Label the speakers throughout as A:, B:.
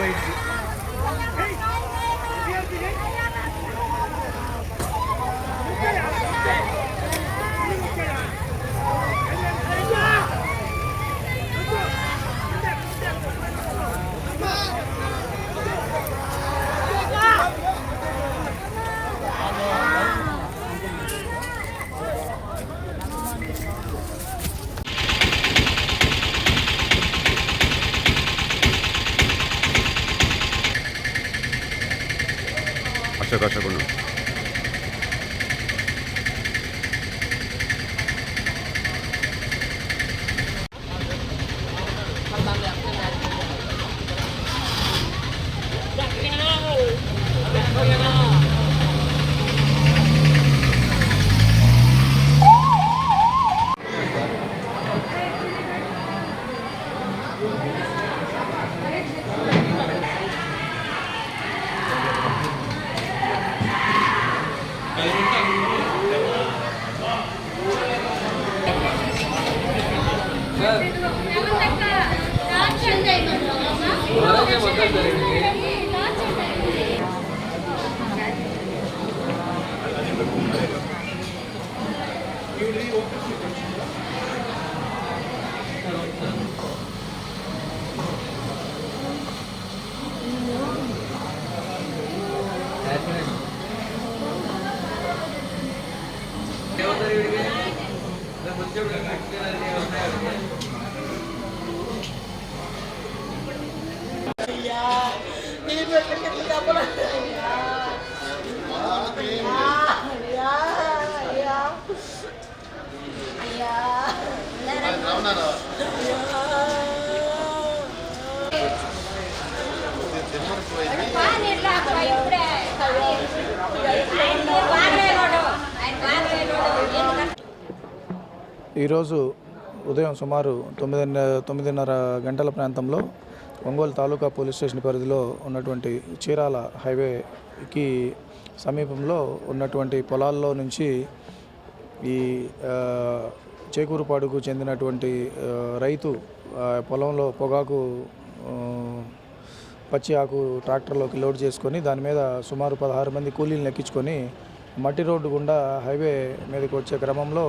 A: Bike আচ্ছা গাছা কোনো ముగ్గురు వచ్చారు బయటికి
B: అశోక్ అశోక్ ఉండు.
C: ఈరోజు ఉదయం సుమారు తొమ్మిదిన్న తొమ్మిదిన్నర గంటల ప్రాంతంలో ఒంగోలు తాలూకా పోలీస్ స్టేషన్ పరిధిలో ఉన్నటువంటి చీరాల హైవేకి సమీపంలో ఉన్నటువంటి పొలాల్లో నుంచి ఈ చేకూరుపాడుకు చెందినటువంటి రైతు పొలంలో పొగాకు పచ్చి ఆకు ట్రాక్టర్లోకి లోడ్ చేసుకొని దాని మీద సుమారు పదహారు మంది కూలీలను ఎక్కించుకొని మట్టి రోడ్డు గుండా హైవే మీదకి వచ్చే క్రమంలో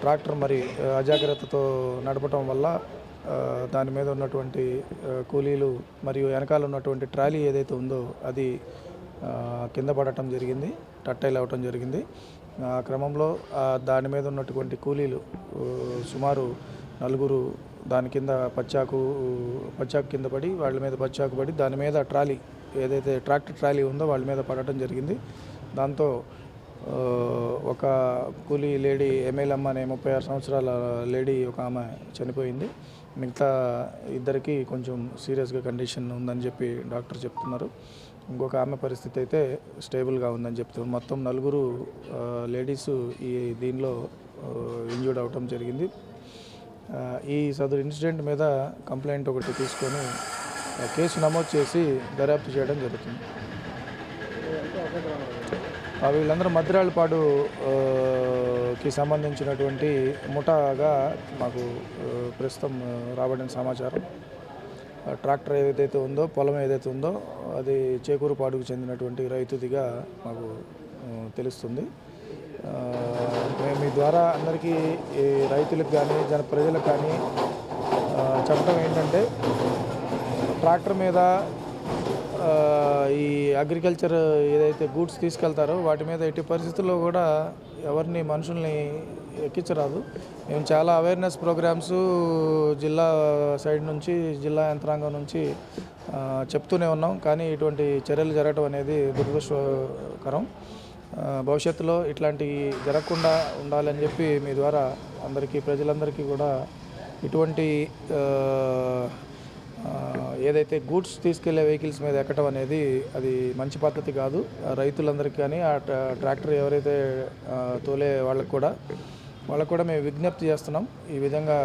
C: ట్రాక్టర్ మరి అజాగ్రత్తతో నడపటం వల్ల దాని మీద ఉన్నటువంటి కూలీలు మరియు వెనకాల ఉన్నటువంటి ట్రాలీ ఏదైతే ఉందో అది కింద పడటం జరిగింది టట్టైల్ అవ్వటం జరిగింది. ఆ క్రమంలో దాని మీద ఉన్నటువంటి కూలీలు సుమారు నలుగురు దాని కింద పచ్చాకు పచ్చాకు కింద పడి వాళ్ళ మీద పచ్చాకు పడి దాని మీద ట్రాలీ ఏదైతే ట్రాక్టర్ ట్రాలీ ఉందో వాళ్ళ మీద పడటం జరిగింది. దాంతో ఒక కూలీ లేడీ ఎమ్మెల్యమ్మ అనే ముప్పై ఆరు సంవత్సరాల లేడీ ఒక ఆమె చనిపోయింది. మిగతా ఇద్దరికి కొంచెం సీరియస్గా కండిషన్ ఉందని చెప్పి డాక్టర్ చెప్తున్నారు. ఇంకొక ఆమె పరిస్థితి అయితే స్టేబుల్గా ఉందని చెప్తున్నారు. మొత్తం నలుగురు లేడీస్ ఈ దీనిలో ఇంజూర్డ్ అవటం జరిగింది. ఈ సదరు ఇన్సిడెంట్ మీద కంప్లైంట్ ఒకటి తీసుకొని కేసు నమోదు చేసి దర్యాప్తు చేయడం జరుగుతుంది. వీళ్ళందరూ మద్రాలపాడు సంబంధించినటువంటి ముఠాగా మాకు ప్రస్తుతం రాబడిన సమాచారం. ట్రాక్టర్ ఏదైతే ఉందో పొలం ఏదైతే ఉందో అది చేకూరుపాడుకు చెందినటువంటి రైతుదిగా మాకు తెలుస్తుంది. మేము మీ ద్వారా అందరికీ ఈ రైతులకు కానీ జన ప్రజలకు కానీ చెప్పడం ఏంటంటే ట్రాక్టర్ మీద ఈ అగ్రికల్చర్ ఏదైతే గూడ్స్ తీసుకెళ్తారో వాటి మీద ఎట్టి పరిస్థితుల్లో కూడా ఎవరిని మనుషుల్ని ఎక్కించరాదు. మేము చాలా అవేర్నెస్ ప్రోగ్రామ్స్ జిల్లా సైడ్ నుంచి జిల్లా యంత్రాంగం నుంచి చెప్తూనే ఉన్నాం. కానీ ఇటువంటి చర్యలు జరగడం అనేది దురదృష్టకరం. భవిష్యత్తులో ఇట్లాంటివి జరగకుండా ఉండాలని చెప్పి మీ ద్వారా అందరికీ ప్రజలందరికీ కూడా ఇటువంటి ఏదైతే గూడ్స్ తీసుకెళ్ళే వెహికల్స్ మీద ఎక్కడం అనేది అది మంచి పద్ధతి కాదు. రైతులందరికీ కానీ ఆ ట్రా- ట్రాక్టర్ ఎవరైతే తోలే వాళ్ళకు కూడా వాళ్ళకు కూడా మేము విజ్ఞప్తి చేస్తున్నాం. ఈ విధంగా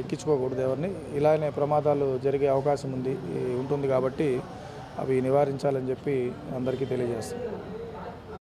C: ఎక్కించుకోకూడదు ఎవరిని. ఇలానే ప్రమాదాలు జరిగే అవకాశం ఉంది ఉంటుంది కాబట్టి అవి నివారించాలని చెప్పి అందరికీ తెలియజేస్తాం